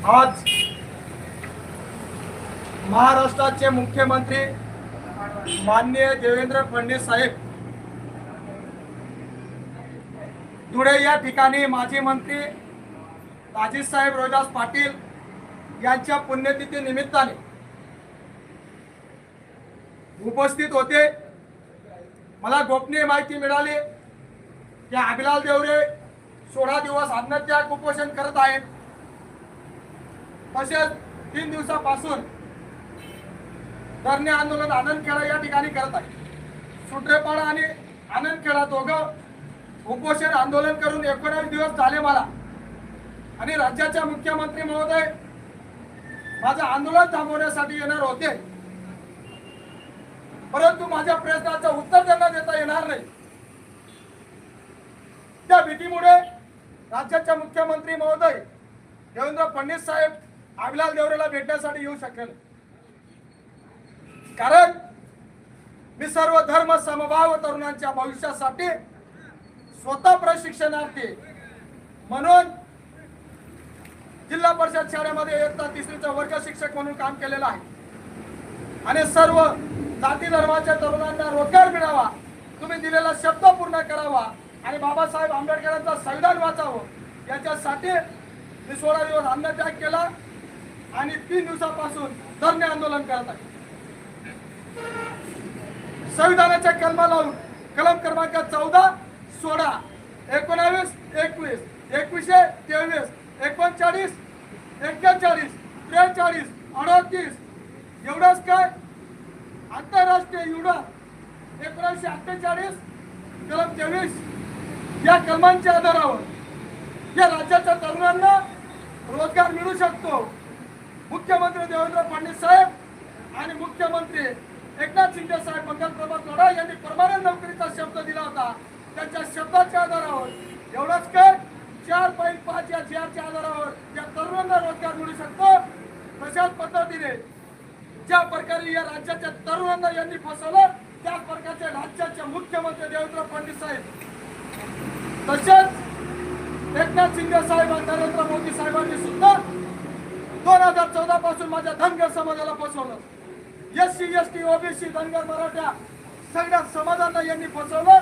आज महाराष्ट्राचे मुख्यमंत्री माननीय देवेंद्र फडणवीस साहेब धुळे या ठिकाणी माजी मंत्री राजेशसाहेब रोहिदास पाटील यांच्या पुण्यतिथी निमित्ताने उपस्थित होते. मला गोपनीय माहिती मिळाली की अभिलाल देवरे सोळा दिवस अन्नत्याग उपोषण करत आहेत. तसेच तीन दिवसापासून धरणे आंदोलन आनंदखेडा या ठिकाणी करत आहे. सुट्रेपाडा आणि आनंदखेडा दोघं उपोषण आंदोलन करून एकोणावीस दिवस झाले मला. आणि राज्याच्या मुख्यमंत्री महोदय माझं आंदोलन थांबवण्यासाठी येणार होते. परंतु माझ्या प्रश्नाचं उत्तर त्यांना देता येणार नाही. त्या भीतीमुळे राज्याच्या मुख्यमंत्री महोदय देवेंद्र फडणवीस साहेब अभिलाल देवरेला भेटण्यासाठी येऊ शकेल. कारण मी सर्व धर्म समभाव तरुणांच्या भविष्यासाठी स्वतः प्रशिक्षणार्थी म्हणून जिल्हा परिषद शाळेमध्ये इयत्ता तिसरीचा वर्ग शिक्षक म्हणून काम केलेलं आहे. आणि सर्व जाती धर्माच्या तरुणांना रोजगार मिळावा तुम्ही दिलेला शब्द पूर्ण करावा आणि बाबासाहेब आंबेडकरांचं संविधान वाचावं याच्यासाठी मी सोळा दिवस अन्नत्याग केला. आणि तीन दिवसापासून धरणे आंदोलन करत आहे. संविधानाच्या कलमा लावून कलम क्रमांक चौदा सोळा एकोणावीस एकवीस एकवीसशे तेवीस एकोणचाळीस एक्केचाळीस त्रेचाळीस अडतीस एवढंच काय? आंतरराष्ट्रीय युडा एकोणीसशे अठ्ठेचाळीस कलम तेवीस या कलमांच्या आधारावर या राज्याच्या तरुणांना रोजगार मिळू शकतो. मुख्यमंत्री देवेंद्र फडणवीस साहेब आणि मुख्यमंत्री एकनाथ शिंदे साहेब मंगल प्रभात लोढा यांनी परमानंद नोकरीचा शब्द दिला होता. त्यांच्या शब्दाच्या आधारावर एवढंच काय? चार पॉईंट पाच या चारच्या आधारावर त्या तरुणांना रोजगार मिळू शकतो. तशाच पद्धतीने ज्या प्रकारे या राज्याच्या तरुणांना यांनी फसवलं त्याच प्रकारचे राज्याचे मुख्यमंत्री देवेंद्र फडणवीस साहेब. तसेच एकनाथ शिंदे साहेब आणि नरेंद्र मोदी साहेबांनी सुद्धा दोन हजार चौदा पासून माझ्या धनगर समाजाला फसवलं. S C S T OBC Dhangar Maratha सगळ्या समाजांना यांनी फसवलं.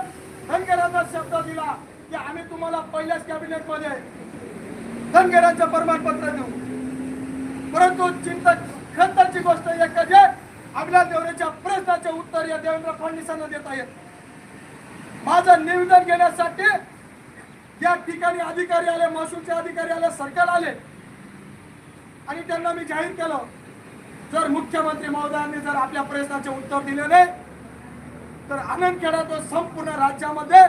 धनगरांना शब्द दिला की आम्ही तुम्हाला पहिल्याच कॅबिनेटमध्ये धनगरांचं प्रमाणपत्र देऊ. परंतु चिंता खंताची गोष्ट एकच आहे आपल्या देवरेच्या प्रश्नाचे उत्तर या देवेंद्र फडणवीसांना देता येत माझं निवेदन घेण्यासाठी या ठिकाणी अधिकारी आले महसूलचे अधिकारी आले सरकार आले. आणि त्यांना मी जाहीर केलं. जर मुख्यमंत्री महोदयांनी जर आपल्या प्रश्नाचे उत्तर दिले नाही तर आनंदखेडा तो संपूर्ण राज्यामध्ये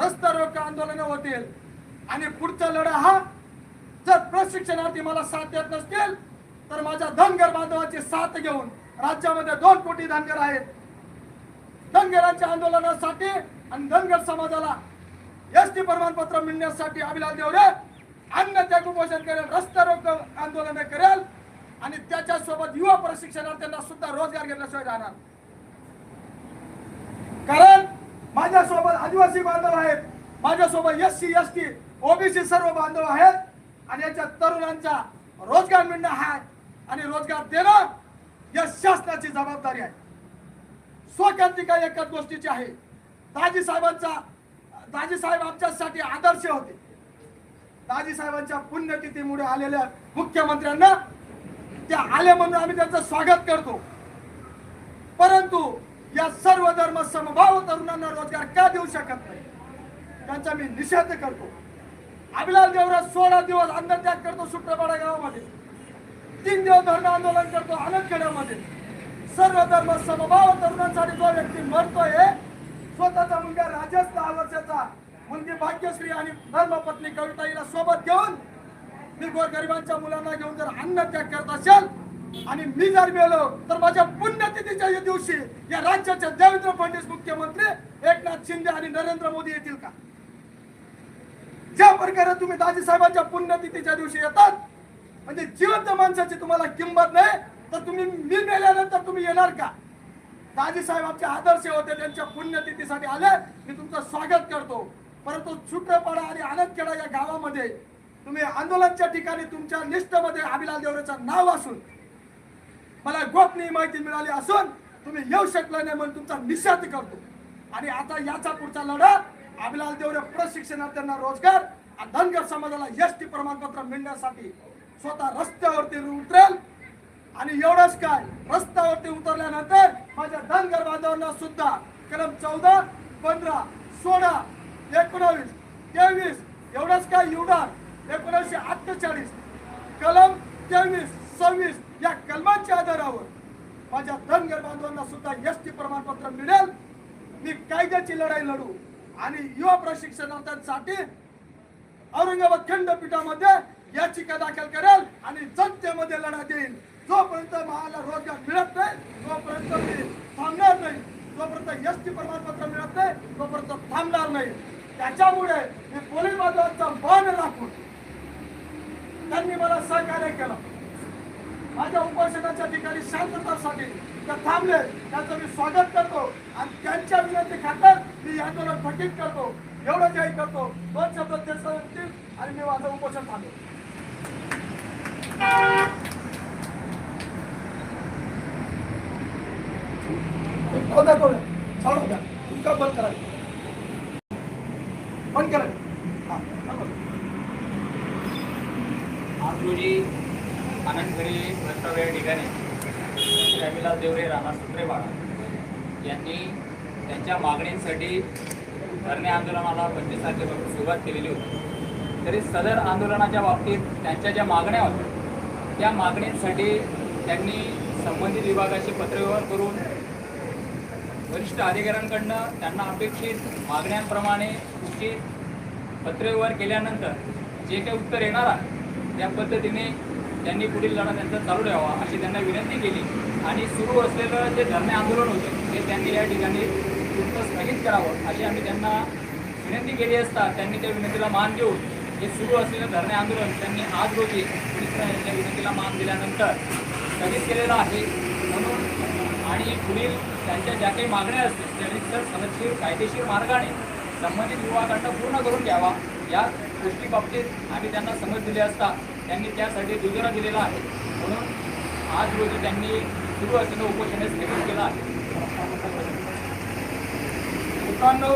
रस्ता रोको आंदोलन होतील. आणि पुढचा लढा हा जर प्रशिक्षणार्थी मला साथ देत नसतील तर माझ्या धनगर बांधवाची साथ घेऊन राज्यामध्ये दोन कोटी धनगर आहेत. धनगरांच्या आंदोलनासाठी आणि धनगर समाजाला एस टी प्रमाणपत्र मिळण्यासाठी अभिलाष देवरे अन्न त्याग उपोषण करेल रस्ता रोग आंदोलन करेल. आणि त्याच्यासोबत युवा प्रशिक्षणार्थ्यांना सुद्धा रोजगार घेतल्याशिवाय राहणार कारण माझ्यासोबत आदिवासी बांधव आहेत. माझ्यासोबत S C S T OBC सर्व बांधव आहेत. आणि याच्या तरुणांचा रोजगार मिळणं हा आणि रोजगार देणं या शासनाची जबाबदारी आहे. स्वक्रांतिका एकाच गोष्टीची आहे. दाजी साहेबांचा दाजी साहेब आमच्यासाठी आदर्श होते. दाजी साहेबांच्या पुण्यतिथीमुळे आलेल्या मुख्यमंत्र्यांना ते आले म्हणून आम्ही त्यांचं स्वागत करतो. परंतु या सर्व धर्म समभाव तरुणांना रोजगार का देऊ शकत नाही? त्यांचा मी निषेध करतो. अभिलाल देवरा सोळा दिवस अन्नत्याग करतो सुट्रपाडा गावामध्ये. तीन दिवस धरण आंदोलन करतो आनंदखेड्यामध्ये. सर्व धर्म समभाव तरुणांसाठी जो व्यक्ती मरतोय स्वतःचा मुलगा राजस्थान मुलगी भाग्यश्री आणि धर्मपत्नी कविताईला सोबत घेऊन मी गोरगरिबांच्या मुलांना घेऊन जर अन्न त्याग करत असेल आणि मी जर मेलो तर माझ्या पुण्यतिथीच्या या दिवशी या राज्याचे देवेंद्र फडणवीस मुख्यमंत्री एकनाथ शिंदे आणि नरेंद्र मोदी येतील का? ज्या प्रकारे तुम्ही दाजी साहेबांच्या पुण्यतिथीच्या दिवशी येतात म्हणजे जिवंत माणसाची तुम्हाला किंमत नाही तर तुम्ही मी मेल्यानंतर तुम्ही येणार का? दाजी साहेब आमचे आदर्श होते त्यांच्या पुण्यतिथीसाठी आले. मी तुमचं स्वागत करतो. परंतु सुट्रपाडा आणि आनंदखेडा या गावामध्ये तुम्ही आंदोलनच्या ठिकाणी तुमच्या लिस्टमध्ये अभिलाल देवरेचं नाव असून मला गोपनीय माहिती मिळाली असून तुम्ही येऊ शकला नाही म्हणून तुमचा निषेध करतो. आणि आता याचा पुढचा लढा अभिलाल देवरे प्रशिक्षणार्थ्यांना रोजगार आणि धनगर समाजाला एस टी प्रमाणपत्र मिळण्यासाठी स्वतः रस्त्यावरती उतरेल. आणि एवढंच काय रस्त्यावरती उतरल्यानंतर माझ्या धनगर बांधवांना सुद्धा कलम चौदा पंधरा सोळा एकोणावीस तेवीस एवढंच काय एवढा एकोणीसशे अठ्ठेचाळीस. कलम तेवीस सव्वीस या कलमांच्या आधारावर माझ्या धनगर बांधवांना सुद्धा एस टी प्रमाणपत्र मिळेल. मी कायद्याची लढाई लढू आणि युवा प्रशिक्षणार्थ्यांसाठी औरंगाबाद खंडपीठामध्ये याचिका दाखल करेल आणि जनतेमध्ये लढा देईल. जोपर्यंत मला रोजगार मिळत नाही तोपर्यंत मी थांबणार नाही जोपर्यंत एस टी प्रमाणपत्र मिळत नाही तोपर्यंत थांबणार नाही. त्याच्यामुळे मी पोलीस बांधवांचा मान राखून त्यांनी मला सहकार्य केलं. माझ्या उपोषणाच्या ठिकाणी शांततासाठी ते थांबले. त्यांचं मी स्वागत करतो आणि त्यांच्या विनंती खातर मी आंदोलन थकीत करतो. एवढं जाहीर करतो. दोन शब्द ते सांगतील आणि मी माझं उपोषण थांबलो कोणता कोण चालू द्या. तुमका बंद करायचं बंद करा. हा, आज रोजी आनंदगडी प्रस्ताव या ठिकाणी रविलाल देवरे राणा सुत्रेवाडा यांनी त्यांच्या मागणींसाठी धरणे आंदोलनाला पंचवीस तारखेपासून सुरुवात केलेली होती. तरी सदर आंदोलनाच्या बाबतीत त्यांच्या ज्या मागण्या होत्या त्या मागणींसाठी त्यांनी संबंधित विभागाशी पत्रव्यवहार करून वरिष्ठ अधिकाऱ्यांकडनं त्यांना अपेक्षित मागण्यांप्रमाणे उचित पत्रव्यवहार केल्यानंतर जे काही उत्तर येणार आहे त्या पद्धतीने त्यांनी पुढील लढा त्यांचा चालू ठेवावा अशी त्यांना विनंती केली. आणि सुरू असलेलं जे धरणे आंदोलन होतं ते त्यांनी या ठिकाणी तुर्त स्थगित करावं अशी आम्ही त्यांना विनंती केली असता त्यांनी त्या विनंतीला मान देऊन हे सुरू असलेलं धरणे आंदोलन त्यांनी आज रोजी पोलीस विनंतीला मान दिल्यानंतर स्थगित केलेलं आहे. आणि पुढील त्यांच्या ज्या काही मागण्या असतील त्या रितसर सनदशीर कायदेशीर मार्गाने संबंधित विभागांना पूर्ण करून घ्यावा. या गोष्टीबाबतीत आम्ही त्यांना समज दिली असता त्यांनी त्यासाठी दुजोरा दिलेला आहे. म्हणून आज रोजी त्यांनी सुरू असलेलं उपोषण स्थगित केलं आहे. मित्रांनो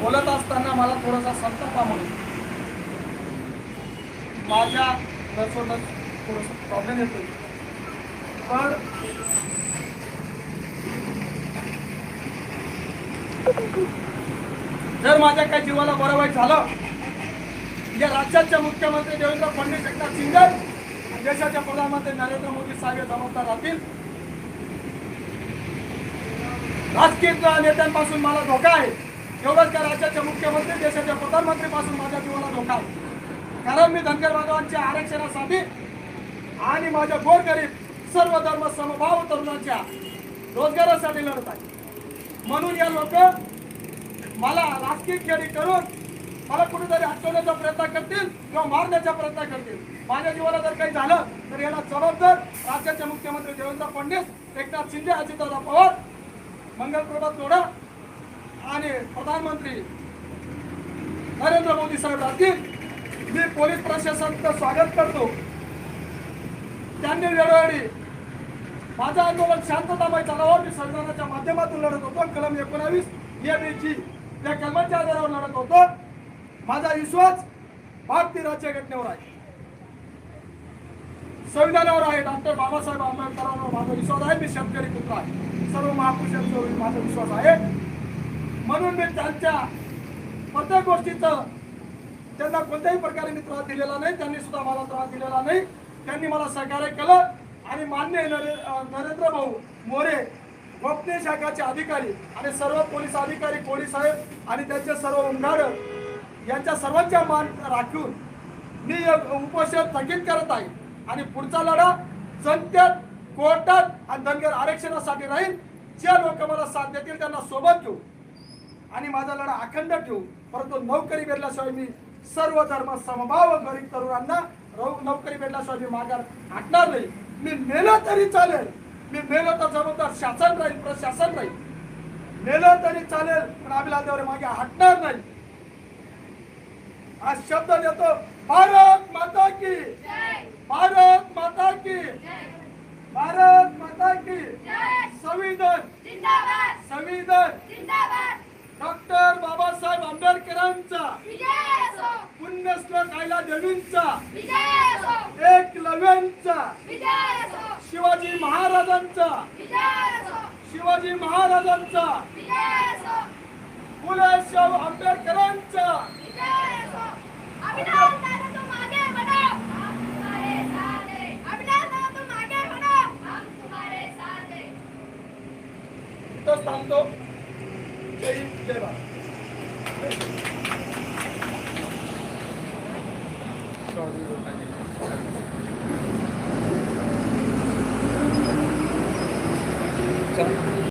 बोलत असताना मला थोडासा संताप म्हणून. माझ्या रसोडत थोडस प्रॉब्लेम येतो पण जर माझ्या काही जीवाला बरं वाईट झालं या राज्याच्या मुख्यमंत्री देवेंद्र फडणवीस एकनाथ शिंदे देशाच्या देशाचे प्रधानमंत्री नरेंद्र मोदी साहेब हे जबाबदार राहतील. राजकीय नेत्यांपासून मला धोका आहे. एवढंच का राज्याचे मुख्यमंत्री देशाच्या प्रधानमंत्रीपासून माझ्या जीवाला धोका आहे. कारण मी धनगर बांधवांच्या आरक्षणासाठी आणि माझ्या गोरगरीब सर्व धर्म समभाव तरुणांच्या रोजगारासाठी लढत आहे. म्हणून या लोक मला राजकीय खेळी करून मला कुठेतरी हटवण्याचा प्रयत्न करतील किंवा मारण्याचा प्रयत्न करतील. माझ्या जीवाला जर काही झालं तर याला जबाबदार राज्याचे मुख्यमंत्री देवेंद्र फडणवीस एकनाथ शिंदे अजितदादा पवार मंगलप्रभात जोडा आणि प्रधानमंत्री नरेंद्र मोदी साहेब राहतील. मी पोलीस प्रशासनाचं स्वागत करतो. त्यांनी वेळोवेळी माझं आंदोलन शांततामय चालावं मी संविधानाच्या माध्यमातून लढत होतो. कलम एकोणावीस जी या कलमाच्या आधारावर लढत होतो. माझा विश्वास भारतीय राज्यघटनेवर आहे. संविधानावर आहे. डॉक्टर बाबासाहेब आंबेडकरांवर माझा विश्वास आहे. मी शेतकरी पुत्र आहे. सर्व महापुरुषांवर माझा विश्वास आहे. म्हणून मी त्यांच्या प्रत्येक गोष्टीचं त्यांना कोणत्याही प्रकारे मी त्रास दिलेला नाही. त्यांनी सुद्धा मला त्रास दिलेला नाही. त्यांनी मला सहकार्य केलं. आणि मान्य नरे नरेंद्र भाऊ मोरे गोपनीय शाखाचे अधिकारी आणि सर्व पोलीस अधिकारी कोळी साहेब आणि त्यांचे सर्व उमगार यांच्या सर्वांच्या मान राखून मी उपोषण स्थगित करत आहे आणि पुढचा लढा जनतेत कोर्टात आणि धनगर आरक्षणासाठी राहील जे लोक मला साथ देतील त्यांना सोबत घेऊ आणि माझा लढा अखंड ठेवू. परंतु नोकरी भेटल्याशिवाय मी सर्व धर्म समभाव गरीब तरुणांना नोकरी भेटल्याशिवाय मी माघार हटणार नाही. मी मेलं तरी चालेल. मी मेलं तर जबाबदार शासन राहील प्रशासन राहील. मेलं तरी चालेल पण अभिलाष मागे हटणार नाही. आज शब्द देतो भारत माता की. भारत माता की. भारत माता की. संविधान. संविधान. डॉक्टर बाबासाहेब आंबेडकरांचा. पुण्यश्लोक आयला देवींचा. एकलव्यांचा शिवाजी महाराजांचा. शिवाजी महाराजांचा. फुले शाहू आंबेडकरांचा. अभिनव